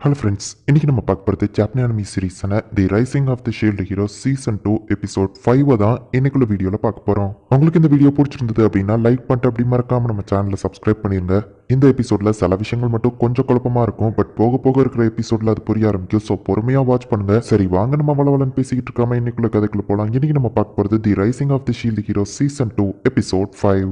Hello friends இன்னைக்கு நம்ம பார்க்க போகிறது Japanese anime சீரீஸான the rising of the shield hero season two episode five தான் இன்னைக்குள்ள வீடியோவில் பார்க்க போகிறோம் உங்களுக்கு இந்த வீடியோ பிடிச்சிருந்தது அப்படின்னா லைக் பண்ணிட்டு அப்படி மறக்காம நம்ம சேனலை சப்ஸ்கிரைப் பண்ணிருங்க. இந்த எபிசோட்ல சில விஷயங்கள் மட்டும் கொஞ்சம் குழப்பமா இருக்கும் பட் போக போக இருக்கிற எபிசோட்ல அது புரிய ஆரம்பிக்கும் ஸோ பொறுமையா வாட்ச் பண்ணுங்க. சரி வாங்க நம்ம வளவலன்னு பேசிக்கிட்டு இருக்காம இன்னைக்குள்ள கதைக்குள்ள போகலாம் இன்னைக்கு நம்ம பார்க்க போகிறது the rising of the shield hero season two episode five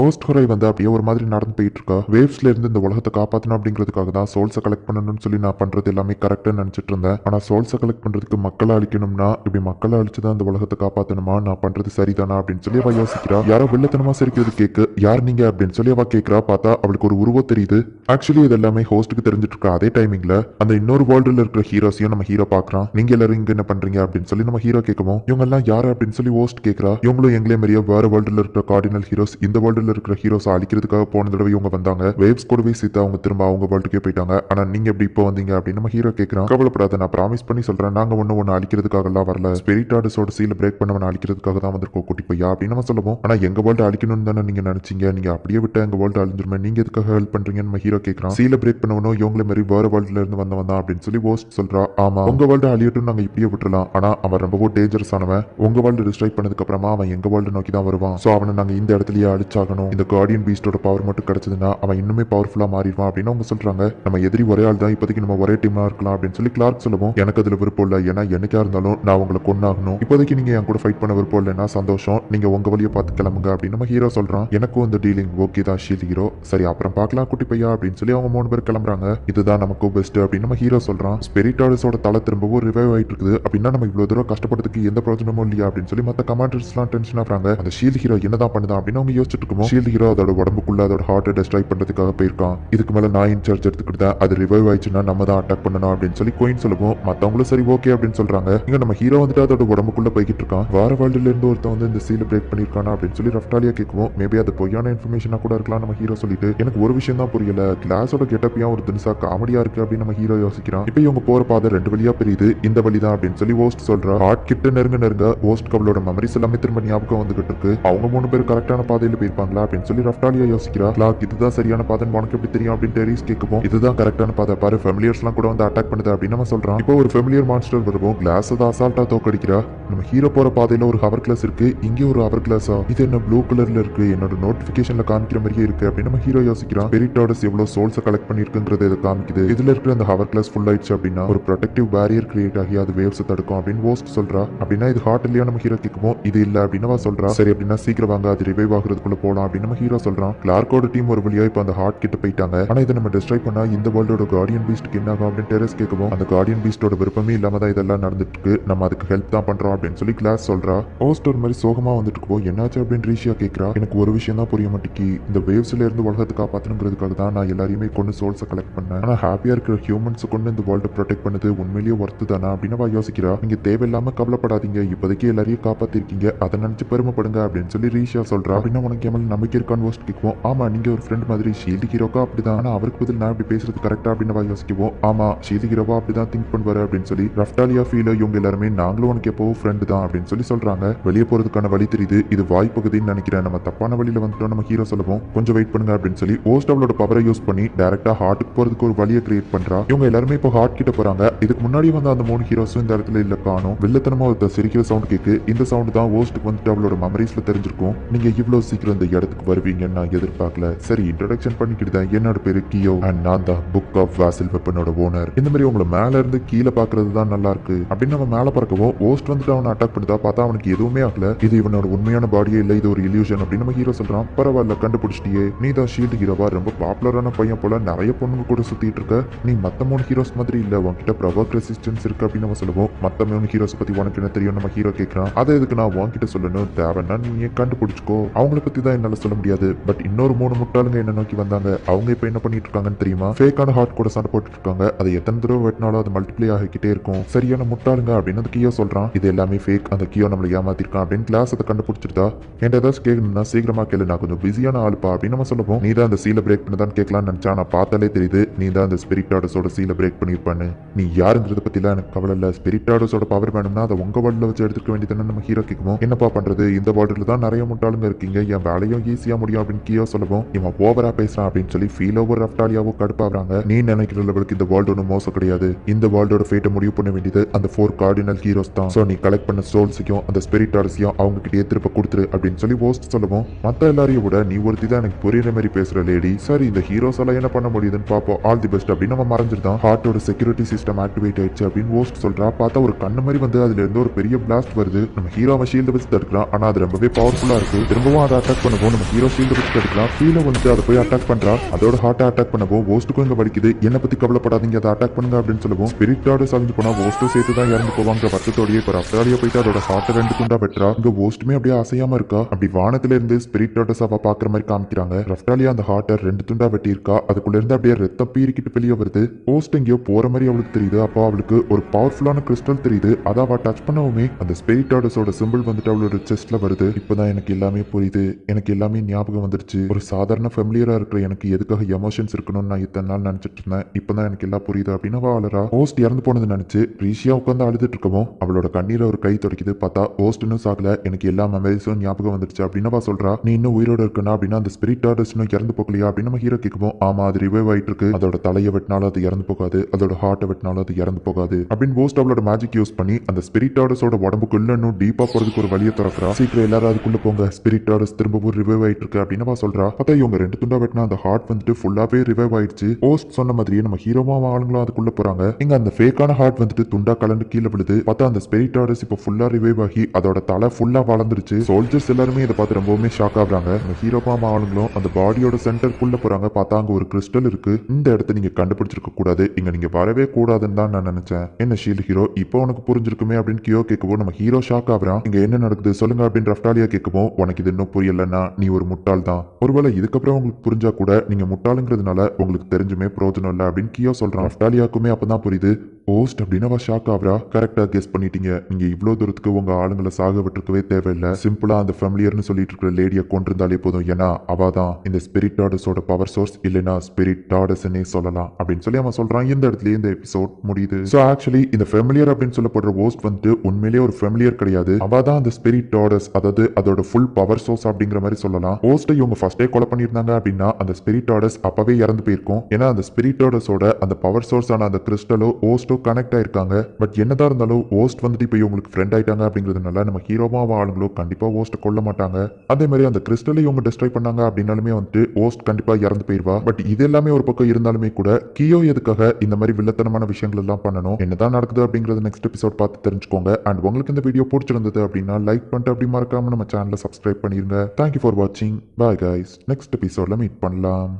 host ஹொரை வந்து அப்படியே ஒரு மாதிரி நடந்து போயிட்டு இருக்கா வேவ்ஸ்ல இருந்து இந்த உலகத்தை காப்பாற்றணும் அப்படிங்கிறதுக்காக தான் சோல்ஸை கலெக்ட் பண்ணணும்னு சொல்லி நான் பண்றது எல்லாமே கரெக்டாக நினைச்சிட்டு இருந்தேன். ஆனா சோல்ஸை கலெக்ட் பண்றதுக்கு மக்களை அழிக்கணும்னா இப்படி மக்களை அழிச்சு தான் இந்த உலகத்தை காப்பாற்றணுமா நான் பண்றது சரிதானா அப்படின்னு சொல்லி அவ யோசிக்கிறா. யாரோ வெள்ளத்தனமா சிரிக்கிறது கேக்கு யார் நீங்க? அப்படின்னு சொல்லி அவ கேட்கறா பார்த்தா அவளுக்கு ஒரு உருவம் தெரியுது. ஆக்சுவலி இது எல்லாமே ஹோஸ்ட்டுக்கு தெரிஞ்சிட்டு இருக்கா அதே டைமிங்ல அந்த இன்னொரு வேர்ல்டுல இருக்கிற ஹீரோஸையும் நம்ம ஹீரோ பாக்குறான் நீங்க எல்லாரும் இங்க என்ன பண்றீங்க? அப்படின்னு சொல்லி நம்ம ஹீரோ கேட்கவும் இவங்க எல்லாம் யாரு? அப்படின்னு சொல்லி ஹோஸ்ட் கேட்கறா இவங்களும் எங்களே மாதிரியே வேற வேர்ல்டுல இருக்கிற கார்டினல் ஹீரோஸ் இந்த வேர்ல்டுல இருக்கிற ஹீரோஸை அழிக்கிறதுக்காக போன தடவை இவங்க வந்தாங்க. வேவ்ஸ் கூடவே சேர்த்து அவங்க திரும்ப அவங்க வேர்ல்டுக்கே போயிட்டாங்க. ஆனா நீங்க எப்படி இப்போ வந்தீங்க அப்படின்னு நம்ம ஹீரோ கேட்கிறான் கவலைப்படாத நான் ப்ராமிஸ் பண்ணி சொல்றேன். நாங்க ஒண்ணு ஒண்ணு அழிக்கிறதுக்காக எல்லாம் வரல. ஸ்பிரிட் ஆர்டர்ஸோட சீல பிரேக் பண்ணவன அழிக்கிறதுக்காக தான் வந்திருக்கோம் குட்டி பையா. அப்படின்னு நம்ம சொல்லுவோம். ஆனா எங்க வேர்ல்டு அழிக்கணும்னு தானே நீங்க நினைச்சீங்க? நீங்க அப்படியே விட்டு எங்க வேர்ல்டு அழிஞ்சிருமே. நீங்க எதுக்காக ஹெல்ப் பண்றீங்கன்னு நம்ம ஹீரோ கேட்கிறான் சீல பிரேக் பண்ணவனும் இவங்களை மாதிரி வேற வேர்ல்டுல இருந்து வந்தவன் தான் அப்படின்னு சொல்லி ஓஸ்ட் சொல்றா. ஆமா. உங்க வேர்ல்டு அழியட்டும் நாங்க இப்படியே விட்டுலாம் ஆனா அவன் ரொம்பவும் டேஞ்சரஸ் ஆனவன். உங்க வேர்ல்டு டிஸ்ட்ராய் பண்ணதுக்கு அப்புறமா அவன் எங்க வேர்ல்டு நோக்கி தான் வருவான். சோ அவனை நாங்க இந்த இடத்துலயே அழிச்சாகணும் இந்த கார்டியன் பீஸ்டோட பவர் மட்டும் கிடைச்சதுன்னா அவன் இன்னுமே பவர்ஃபுல்லா மாறிடுவான் அப்படின்னு அவங்க சொல்றாங்க. நம்ம எதிரி ஒரே ஆள் தான் இப்போதைக்கு நம்ம ஒரே டீமா இருக்கலாம் அப்படின்னு சொல்லி கிளார்க் சொல்லுவோம். எனக்கு அதுல விருப்பம் இல்லை. ஏன்னா என்னைக்கா இருந்தாலும் நான் உங்களை கொண்டாகணும் இப்போதைக்கு நீங்க என் கூட ஃபைட் பண்ண விருப்பம் இல்லைன்னா சந்தோஷம். நீங்க உங்க வழியை பார்த்து கிளம்புங்க அப்படின்னு நம்ம ஹீரோ சொல்றான். எனக்கும் இந்த டீலிங் ஓகே தான் ஷீல் ஹீரோ சரி அப்புறம் பார்க்கலாம் குட்டி பையா அப்படின்னு சொல்லி அவங்க மூணு பேர் கிளம்புறாங்க. இதுதான் நமக்கும் பெஸ்ட் அப்படின்னு நம்ம ஹீரோ சொல்றான். ஸ்பிரிட்டாடஸோட தலை திரும்பவும் ரிவைவ் ஆயிட்டு இருக்குது. அப்படின்னா நம்ம இவ்வளவு தூரம் கஷ்டப்படுறதுக்கு எந்த பிரயோஜனமும் இல்லையா அப்படின்னு சொல்லி மத்த கமாண்டர்ஸ்லாம் டென்ஷன் ஆகிறாங்க. அந்த ஷீல் ஹீரோ என்னதான் பண்ணுதான் அப்படின்னு அவங்க யோசிச்சுட்டு இருக்கோம் ஷீல்ட் ஹீரோ அதோட உடம்புக்குள்ள அதோட ஹார்ட்டை டெஸ்ட்ராய் பண்றதுக்காக போயிருக்கான். இதுக்கு மேல நான் இன்சார்ஜ் எடுத்துக்கிட்டு தான் அது ரிவைவ் ஆயிடுச்சுன்னா நம்ம தான் அட்டாக் பண்ணணும் அப்படின்னு சொல்லி கோயின் சொல்லுவோம். மத்தவங்களும் சரி ஓகே அப்படின்னு சொல்றாங்க. இங்க நம்ம ஹீரோ வந்துட்டு அதோட உடம்புக்குள்ள போய்கிட்டு இருக்கான். வார வேர்ல்டுல இருந்து ஒருத்தன் வந்து இந்த சீல பிரேக் பண்ணிருக்கானா அப்படின்னு சொல்லி ரஃப்டாலியா கேட்கும் மேபி அது பொய்யான இன்ஃபர்மேஷனா கூட இருக்கலாம் நம்ம ஹீரோ சொல்லிட்டு. எனக்கு ஒரு விஷயம் தான் புரியல. கிளாஸோட கெட்டப் ஒரு தினுசா காமெடியா இருக்கு அப்படின்னு நம்ம ஹீரோ யோசிக்கிறான். இப்போ இவங்க போற பாதை ரெண்டு வழியா பிரியுது. இந்த வழி தான் அப்படின்னு சொல்லி ஓஸ்ட் சொல்றா. ஹார்ட் கிட்ட நெருங்க நெருங்க ஓஸ்ட் கவலோட மெமரிஸ் எல்லாமே திரும்ப ஞாபகம் வந்துகிட்டு இருக்கு. அவங்க மூணு பேர் கரெக்டான பாதையில போயிருப்பாங்களா அப்படின்னு சொல்லி ரஃப்டாலியா யோசிக்கிறா லாக் இதுதான் சரியான பாதைன்னு உனக்கு எப்படி தெரியும் அப்படின்னு டெரிஸ் கேட்கும் இதுதான் கரெக்டான பாதை. பாரு ஃபெமிலியர்ஸ்லாம் கூட வந்து அட்டாக் பண்ணுது அப்படின்னு நம்ம சொல்றான். இப்போ ஒரு ஃபெமிலியர் மான்ஸ்டர் வருவோம் கிளாஸ் அதை அசால்ட்டா தோக்கடிக்கிறா. நம்ம ஹீரோ போற பாதையில ஒரு ஹவர் கிளாஸ் இருக்கு. இங்கே ஒரு ஹவர் கிளாஸா இது என்ன ப்ளூ கலர்ல இருக்கு? என்னோட நோட்டிபிகேஷன்ல காமிக்கிற மாதிரியே இருக்கு அப்படின்னு நம்ம ஹீரோ யோசிக்கிறான். ஸ்பிரிட்டாடஸ் எவ்வளவு சோல்ஸை கலெக்ட் பண்ணிருக்குங்கிறது இதை காமிக்குது. இதுல இருக்கிற அந்த ஹவர் கிளாஸ் ஃபுல் ஆயிடுச்சு அப்படின்னா ஒரு ப்ரொடெக்டிவ் பேரியர் கிரியேட் ஆகி அது வேவ்ஸ் தடுக்கும் அப்படின்னு போஸ்ட் சொல்றா. அப்படின்னா இது ஹார்ட் இல்லையா நம்ம ஹீரோ கேட்கும் இது இல்ல அப்படின்னு சொல்றா. சரி அப்படின்னா சீக்கிரம் வாங்க அது ரிவைவ் ஆகுறதுக்குள்ள போலாம். அப்படின்னு நம்ம ஹீரோ சொல்றான். கிளார்க்கோட டீம் ஒரு வழியா இப்போ அந்த ஹார்ட் கிட்ட போயிட்டாங்க. ஆனா இதை நம்ம டிஸ்ட்ராய் பண்ணா இந்த வேர்ல்டோட கார்டியன் பீஸ்ட்க்கு என்ன ஆகும் அப்படின்னு டெரஸ் கேட்கவும் அந்த கார்டியன் பீஸ்டோட விருப்பமே இல்லாம தான் இதெல்லாம் நடந்துட்டு இருக்கு நம்ம அதுக்கு ஹெல்ப் தான் பண்றோம் அப்படின்னு சொல்லி கிளாஸ் சொல்றா. ஹோஸ்ட் ஒரு மாதிரி சோகமா வந்துட்டு இருக்கோம் என்னாச்சு அப்படின்னு ரீஷியா கேட்கறா எனக்கு ஒரு விஷயம் தான் புரிய மாட்டேங்கி இந்த வேவ்ஸ்ல இருந்து உலகத்தை காப்பாத்தணுங்கிறதுக்காக தான் நான் எல்லாரையுமே கொண்டு சோல்ஸை கலெக்ட் பண்ணேன். ஆனா ஹாப்பியா இருக்கிற ஹியூமன்ஸ் கொண்டு இந்த வேர்ல்டை ப்ரொடெக்ட் பண்ணது உண்மையிலேயே ஒர்த்து தானா அப்படின்னு அவ யோசிக்கிறா. நீங்க தேவையில்லாம கவலைப்படாதீங்க இப்போதைக்கு எல்லாரையும் காப்பாத்திருக்கீங்க அதை நினைச்சு பெருமைப்படுங்க அப்படின்னு சொல்லி ரீஷியா சொல்றா. அப்படின்னா உனக்கு எமல் நமக்கு இருக்கான்னு ஹோஸ்ட் கேட்குவோம் ஆமா நீங்க ஒரு ஃப்ரெண்ட் மாதிரி ஷீல்டு ஹீரோக்கா அப்படிதான். ஆனா அவருக்கு பதில் நான் இப்படி பேசுறது கரெக்டா அப்படின்னு அவ யோசிக்குவோம். ஆமா ஷீல்டு ஹீரோவா அப்படிதான் திங்க் பண்ணுவாரு அப்படின்னு சொல்லி ரஃப்டாலியா ஃபீல இவங்க எல்லாருமே நாங்களும் உனக்கு எப்போவும் ஃப்ரெண்டு தான் அப்படின்னு சொல்லி சொல்றாங்க. வெளியே போறதுக்கான வழி தெரியுது. இது வாய்ப்பகுதின்னு நினைக்கிறேன். நம்ம தப்பான வழியில வந்துட்டோம். நம்ம ஹீரோ சொல்லுவோம். கொஞ்சம் வெயிட் பண்ணுங்க அப்படின்னு சொல்லி ஓஸ்ட் அவளோட பவரை யூஸ் பண்ணி டேரக்டா ஹார்ட்டுக்கு போறதுக்கு ஒரு வழியை கிரியேட் பண்றா. இவங்க எல்லாருமே இப்போ ஹார்ட் கிட்ட போறாங்க. இதுக்கு முன்னாடி வந்து அந்த மூணு ஹீரோஸும் இந்த இடத்துல இல்ல காணும். வில்லத்தனமா ஒருத்த சிரிக்கிற சவுண்ட் கேக்கு. இந்த சவுண்ட் தான் ஓஸ்ட்டுக்கு வந்துட்டு அவளோட மெமரிஸ்ல தெரிஞ்சிருக்கும். நீங்க இவ்வளவு சீக்கிரம் இந்த இடத்துக்கு வருவீங்கன்னு நான் எதிர்பார்க்கல. சரி இன்ட்ரடக்ஷன் பண்ணிக்கிட்டு தான். என்னோட பேரு கியோ. அண்ட் நான் தான் புக் ஆஃப் வாசில் வெப்பனோட ஓனர் இந்த மாதிரி உங்களை மேல இருந்து கீழே பாக்குறது தான் நல்லா இருக்கு. அப்படின்னு நம்ம மேல பறக்கவும் ஓஸ்ட் வந்துட்டு அவனை அட்டாக் பண்ணுதா பார்த்தா அவனுக்கு எதுவுமே ஆகல. இது இவனோட உண்மையான பாடியே இல்ல இது ஒரு இல்யூஷன் அப்படின்னு நம்ம ஹீரோ சொல்றான். பரவாயில்ல கண்டுபிடிச்சிட்டியே. நீ தான் ஷீல்டு ஹீரோவா ரொம்ப பாப்புலரான பையன் போல நிறைய பொண்ணுங்க கூட சுத்திட்டு இருக்க. நீ மத்த மூணு ஹீரோஸ் மாதிரி இல்ல. உன்கிட்ட ப்ரொவோக் ரெசிஸ்டன்ஸ் இருக்கு அப்படின்னு நம்ம சொல்லுவோம். மத்த மூணு ஹீரோஸ் பத்தி உனக்கு என்ன தெரியும் நம்ம ஹீரோ கேட்கறான் அதை எதுக்கு நான் உன்கிட்ட சொல்லணும்? தேவைன்னா நீ கண்டுபிடிச்சுக்கோ. அவங்கள பத்தி தான் என்னால சொல்ல முடியாது. பட் இன்னொரு மூணு முட்டாளுங்க என்ன நோக்கி வந்தாங்க. அவங்க இப்ப என்ன பண்ணிட்டு இருக்காங்கன்னு தெரியுமா? ஃபேக்கான ஹார்ட் கூட சண்டை போட்டுட்டு இருக்காங்க அது எத்தனை தடவை வெட்டினாலும் அது மல்டிப்ளை ஆகிக்கிட்டே இருக்கும். சரியான முட்டாளுங்க அப்படின்னு அந்த கியோ சொல்றான். இது எல்லாமே ஃபேக் அந்த கியோ நம்மளை ஏமாத்திருக்கான் அப்படின்னு கிளாஸ் அதை கண்டுபிடிச்சிருந்தா. என்கிட்ட ஏதாச்சும் கேட்கணும்னா சீக்கிரமா கேளு. நான் கொஞ்சம் பிஸியான ஆளுப்பா அப்படின்னு நம்ம சொல்லுவோம் நீ தான் அந்த சீல பிரேக் பண்ணதான் கேட்கலாம்னு நினைச்சா நான் பார்த்தாலே தெரியுது. நீ தான் அந்த ஸ்பிரிட் ஆர்டஸோட சீல பிரேக் பண்ணியிருப்பான்னு. நீ யாருங்கிறத பத்திலாம் எனக்கு கவலை இல்லை. ஸ்பிரிட் ஆர்டஸோட பவர் வேணும்னா அதை உங்க வேர்ல்டில் வச்சு எடுத்துக்க வேண்டியதுன்னு நம்ம ஹீரோ கேட்குவோம் என்னப்பா பண்றது? இந்த வேர்ல்டில் தான் நிறைய முட்டாளுங்க இருக்கீங்க. என் வேலையை ரஃப்டாலியாலையும் ஈஸியா முடியும் அப்படின்னு கியோ சொல்லவும். இவன் ஓவரா பேசுறான் அப்படின்னு சொல்லி ஃபீல் ஓவர் ரஃப்டாலியாவும் கடுப்பாகிறாங்க. நீ நினைக்கிற லெவலுக்கு இந்த வேர்ல்டு ஒன்றும் மோசம் கிடையாது. இந்த வேர்ல்டோட ஃபேட்டை முடிவு பண்ண வேண்டியது அந்த ஃபோர் கார்டினல் ஹீரோஸ் தான். ஸோ நீ கலெக்ட் பண்ண சோல்ஸையும் அந்த ஸ்பிரிட் அவங்க கிட்டே திருப்ப கொடுத்துரு அப்படின்னு சொல்லி போஸ்ட் சொல்லவும். மற்ற எல்லாரையும் விட நீ ஒருத்தி தான் எனக்கு புரியுற மாதிரி பேசுற லேடி சரி இந்த ஹீரோஸ் எல்லாம் என்ன பண்ண முடியுதுன்னு பார்ப்போம். ஆல் தி பெஸ்ட் அப்படின்னு நம்ம மறைஞ்சிருந்தோம் ஹார்ட்டோட செக்யூரிட்டி சிஸ்டம் ஆக்டிவேட் ஆயிடுச்சு அப்படின்னு ஓஸ்ட் சொல்றா. பார்த்தா ஒரு கண்ணு மாதிரி வந்து அதுல இருந்து ஒரு பெரிய பிளாஸ்ட் வருது. நம்ம ஹீரோ அவன் ஷீல்டு வச்சு தடுக்கலாம் ஆனா அது ரொம்பவே பவர்ஃபுல்லா இருக்கு. திரும்பவும் அதை அட்டாக் பண்ணுவோம் நம்ம ஹீரோ ஷீல்டு வச்சு எடுக்கலாம். ஹீரோ வந்து அதை போய் அட்டாக் பண்ணுறா அதோட ஹார்ட்டை அட்டாக் பண்ணவும் ஓஸ்ட்டுக்கும் இங்கே வலிக்குது. என்ன பற்றி கவலைப்படாதீங்க அதை அட்டாக் பண்ணுங்க அப்படின்னு சொல்லுவோம் ஸ்பிரிட்டோட சாஞ்சு போனால் ஓஸ்ட்டும் சேர்த்து தான் இறந்து போவாங்க. வருத்தத்தோடய இப்போ ரஃப்டாலியா போயிட்டு அதோட ஹார்ட்டை ரெண்டு துண்டா வெட்டுறா. இங்க ஓஸ்ட்டுமே அப்படியே அசையாம இருக்கா? அப்படி வானத்துல இருந்து ஸ்பிரிட்டோட சவா பாக்குற மாதிரி காமிக்கிறாங்க. ரஃப்டாலியா அந்த ஹார்ட்டை ரெண்டு துண்டா வெட்டி இருக்கா அதுக்குள்ள இருந்து அப்படியே ரத்தம் பீறிக்கிட்டு வெளியே வருது. ஓஸ்ட் எங்கேயோ போற மாதிரி அவளுக்கு தெரியுது. அப்போ அவளுக்கு ஒரு பவர்ஃபுல்லான கிறிஸ்டல் தெரியுது. அதை அவ டச் பண்ணவுமே அந்த ஸ்பிரிட்டோடஸோட சிம்பிள் வந்துட்டு அவளோட செஸ்ட்ல வருது. இப்போதான் எனக்கு எல்லாமே புரியுது. எனக்கு எல்லாமே ஞாபகம் வந்துருச்சு. ஒரு சாதாரண ஃபெமிலியரா இருக்கிற எனக்கு எதுக்காக எமோஷன்ஸ் இருக்கணும்னு நான் இத்தனை நாள் நினைச்சிட்டு இருந்தேன். இப்பதான் எனக்கு எல்லாம் புரியுது அப்படின்னு அவ அழறா. ஹோஸ்ட் இறந்து போனது நினைச்சு ரீஷியா உட்காந்து அழுதுட்டு இருக்கவும் அவளோட கண்ணீரை ஒரு கை துடைக்குது. பார்த்தா ஹோஸ்ட்னு சாகல. எனக்கு எல்லா மெமரிஸும் ஞாபகம் வந்துருச்சு அப்படின்னு சொல்றா. நீ இன்னும் உயிரோட இருக்கணும் அப்படின்னா அந்த ஸ்பிரிட் ஆர்டர்ஸ் இன்னும் இறந்து போகலையா அப்படின்னு நம்ம ஹீரோ கேட்கும் ஆமா அது ரிவைவ் ஆயிட்டு இருக்கு. அதோட தலையை வெட்டினாலும் அது இறந்து போகாது. அதோட ஹார்ட்டை வெட்டினாலும் அது இறந்து போகாது. அப்படின்னு போஸ்ட் அவளோட மேஜிக் யூஸ் பண்ணி அந்த ஸ்பிரிட் ஆர்டர்ஸோட உடம்புக்குள்ள இன்னும் டீப்பா போறதுக்கு ஒரு வழியை திறக்கிறா. சீக்கிரம் எல்லாரும் அதுக்குள்ள போங்க. ஸ்பிரிட் ஆர்டர்ஸ் திரும்பவும் ரிவைவ் ஆயிட்டு இருக்கு அப்படின்னு அவ சொல்றா. பார்த்தா இவங்க ரெண்டு துண்டா வெட்டினா அந்த ஹார்ட் வந்துட்டு ஃபுல்லாவே ரிவைவ் ஆயிடுச்சு. போஸ்ட் சொன்ன மாதிரியே நம்ம ஹீரோவா ஆளுங்களும் அதுக்குள்ள போறாங்க. இங்க அந்த ஃபேக்கான ஹார்ட் வந்துட்டு துண்டா கலந்து கீழே விழுது. பார்த்தா அந்த ஸ்பிரிட் ஆர்டர்ஸ் இப்போ ஃபுல்லா ரிவைவ் ஆகி அதோட தலை ஃபுல்லா வளர்ந்துருச்சு. சோல்ஜர்ஸ் எல்லாருமே இதை பார்த்து ரொம்பவுமே ஷாக் ஆகுறாங்க. நம்ம ஹீரோவா ஆளுங்களும் அந்த பாடியோட சென்டருக்குள்ள போறாங்க. பார்த்தா அங்க ஒரு கிறிஸ்டல் இருக்கு. இந்த இடத்த நீங்க கண்டுபிடிச்சிருக்க கூடாது. இங்க நீங்க வரவே கூடாதுன்னு தான் நான் நினைச்சேன். என்ன ஷீல் ஹீரோ இப்போ உனக்கு புரிஞ்சிருக்குமே அப்படின்னு கியோ கேட்கவும் நம்ம ஹீரோ ஷாக் ஆகுறான். இங்க என்ன நடக்குது? சொல்லுங்க அப்படின்னு ரஃப்டாலியா கேட்கவும் உனக்கு இது இன்னும் புரியலன்னா நீ ஒரு முட்டாள் தான் ஒருவேளை இதுக்கப்புறம் உங்களுக்கு புரிஞ்சா கூட நீங்க முட்டாளுங்கிறதுனால உங்களுக்கு தெரிஞ்சுமே பிரயோஜனம் இல்லை அப்படின்னு கியோ சொல்றான். அஃப்டாலியாக்குமே அப்பதான் புரியுது. ஹோஸ்ட் அப்படின்னு அவ ஷாக் ஆகுறா. கரெக்டா கெஸ் பண்ணிட்டீங்க. நீங்க இவ்வளவு தூரத்துக்கு உங்க ஆளுங்களை சாக விட்டுருக்கவே தேவையில்லை. சிம்பிளா அந்த ஃபெமிலியர்னு சொல்லிட்டு இருக்கிற லேடியை கொண்டிருந்தாலே போதும். ஏன்னா அவ தான் இந்த ஸ்பிரிட் டாடஸோட பவர் சோர்ஸ் இல்லைன்னா ஸ்பிரிட் டாடஸ்ன்னே சொல்லலாம் அப்படின்னு சொல்லி அவன் சொல்றான். இந்த இடத்துல இந்த எபிசோட் முடியுது. ஸோ ஆக்சுவலி இந்த ஃபெமிலியர் அப்படின்னு சொல்லப்படுற ஹோஸ்ட் வந்து உண்மையிலேயே ஒரு ஃபெமிலியர் கிடையாது. அவ தான் அந்த ஸ்பிரிட் டாடஸ் அதாவது அதோட ஃபுல் பவர் சோர்ஸ் அப்படிங்கிற மாதிரி சொல்லலாம். ஹோஸ்ட்டை இவங்க ஃபர்ஸ்டே கொலை பண்ணியிருந்தாங்க அப்படின்னா அந்த ஸ்பிரிட் டாடஸ் அப்பவே இறந்து போயிருக்கும். ஏன்னா அந்த ஸ்பிரிட் டாடஸோட அந்த பவர் சோர்ஸ் ஆன அந்த கிறிஸ்டலோ ஓஸ்டோ கனெக்ட் ஆயிருக்காங்க. பட் என்னதான் இருந்தாலும் ஓஸ்ட் வந்துட்டு இப்போ இவங்களுக்கு ஃப்ரெண்ட் ஆயிட்டாங்க அப்படிங்கிறதுனால நம்ம ஹீரோவாக ஆளுங்களோ கண்டிப்பாக ஓஸ்ட்டை கொல்ல மாட்டாங்க. அதே மாதிரி அந்த கிறிஸ்டலை இவங்க டிஸ்ட்ராய் பண்ணாங்க அப்படின்னாலுமே வந்துட்டு ஓஸ்ட் கண்டிப்பாக இறந்து போயிருவா. பட் இது எல்லாமே ஒரு பக்கம் இருந்தாலுமே கூட கியோ எதுக்காக இந்த மாதிரி வில்லத்தனமான விஷயங்கள் எல்லாம் பண்ணணும் என்னதான் நடக்குது அப்படிங்கறது நெக்ஸ்ட் எபிசோட் பார்த்து தெரிஞ்சுக்கோங்க. அண்ட் உங்களுக்கு இந்த வீடியோ பிடிச்சிருந்தது அப்படின்னா லைக் பண்ணிட்டு அப்படி மறக்காம நம்ம சேனலை சப்ஸ்கிரைப் பண்ணிருங்க. தேங்க்யூ ஃபார் வாட்சிங் பாய் கைஸ் நெக்ஸ்ட் எபிசோட்ல மீட் பண்ணலாம்.